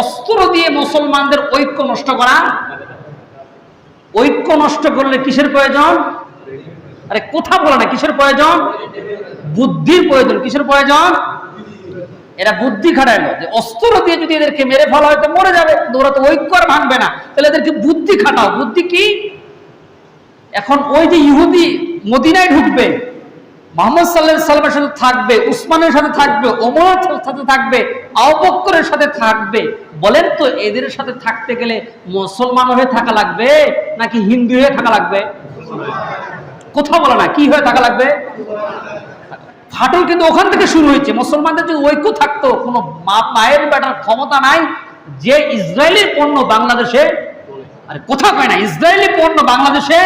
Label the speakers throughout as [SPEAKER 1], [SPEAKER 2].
[SPEAKER 1] অস্ত্র দিয়ে মুসলমানদের ঐক্য নষ্ট করা। ঐক্য নষ্ট করলে কিসের প্রয়োজন? আরে কথা বলে না, কিসের প্রয়োজন? বুদ্ধির প্রয়োজন, কিসের প্রয়োজন? এরা বুদ্ধি খাটাইলো যে অস্ত্র দিয়ে যদি এদেরকে মেরে ফেলা হয় তো মরে যাবে ওরা তো ঐক্য আর ভাঙবে না। তাহলে এদেরকে বুদ্ধি খাটাও। বুদ্ধি কি? এখন ওই যে ইহুদি মদিনায় ঢুকবে মোহাম্মদ সাল্লামের সাথে থাকবে, উসমানের সাথে থাকবে সাথে থাকবে আবক্করের সাথে থাকবে। বলেন তো, এদের সাথে থাকতে গেলে মুসলমান হয়ে থাকা লাগবে নাকি হিন্দু হয়ে থাকা লাগবে? কোথাও বলে না, কি হয়ে থাকা লাগবে? ফাটল কিন্তু ওখান থেকে শুরু হয়েছে। মুসলমানদের যদি ঐক্য থাকতো, কোনো মায়ের বেটার ক্ষমতা নাই, যে ইসরায়েলি পণ্য বাংলাদেশে আরে কোথা কয় না, ইসরায়েলি পণ্য বাংলাদেশে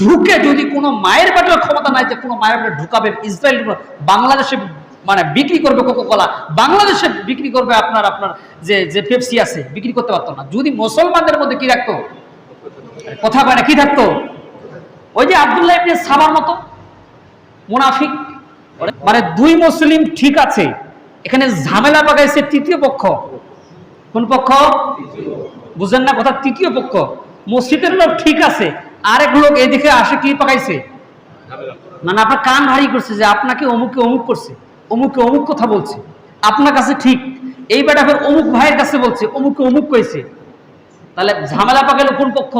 [SPEAKER 1] ঢুকে যদি কোনো মায়ের বেটার ক্ষমতা নাই যে কোনো মায়ের বেটা ঢুকাবে, ইসরায়েল বাংলাদেশে মানে বিক্রি করবে কোকো কলা বাংলাদেশে বিক্রি করবে আপনার আপনার যে যে পেপসি আছে, বিক্রি করতে পারতো না। যদি মুসলমানদের মধ্যে কি রাখতো? কথা কয় না, কি থাকতো? ওই যে আব্দুল্লাহ ইবনে সাবার মতো মুনাফিক। মানে দুই মুসলিম ঠিক আছে, এখানে ঝামেলা পাকাইছে তৃতীয় পক্ষ। কোন পক্ষ? বুঝেন না কথা, তৃতীয় পক্ষ। মসজিদের লোক ঠিক আছে আরেক লোক এদিকে আসে কি পাকাইছে? মানে আপনার কান ভারী করছে যে আপনাকে অমুকে অমুক করছে অমুকে অমুক কথা বলছে। আপনার কাছে ঠিক এই বেটা ফের অমুক ভাইয়ের কাছে বলছে অমুকে অমুক কইছে। তাহলে ঝামেলা পাকাইলো কোন পক্ষ?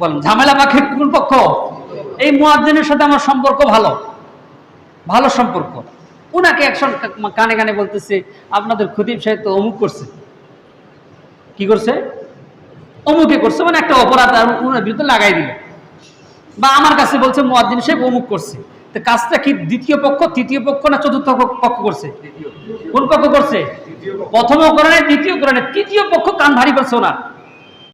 [SPEAKER 1] বলেন ঝামেলা পাখি কোন পক্ষ? এই মুয়াজ্জিনের সাথে আমার সম্পর্ক ভালো। ভালো সম্পর্ক। উনাকে একশন কানে কানে বলতেছে আপনাদের খতিব সাহেব তো অমুক করছে। কি করছে? অমুকে করছে মানে একটা অপরাধ আর উনার বিরুদ্ধে লাগাই দিল। বা আমার কাছে বলছে মোয়াদ্দিন সাহেব অমুক করছে। তো কাজটা কি দ্বিতীয় পক্ষ তৃতীয় পক্ষ না চতুর্থ পক্ষ করছে? কোন পক্ষ করছে? প্রথম অকরণে দ্বিতীয় অকরণে তৃতীয় পক্ষ কান ভারী করছে ওনার।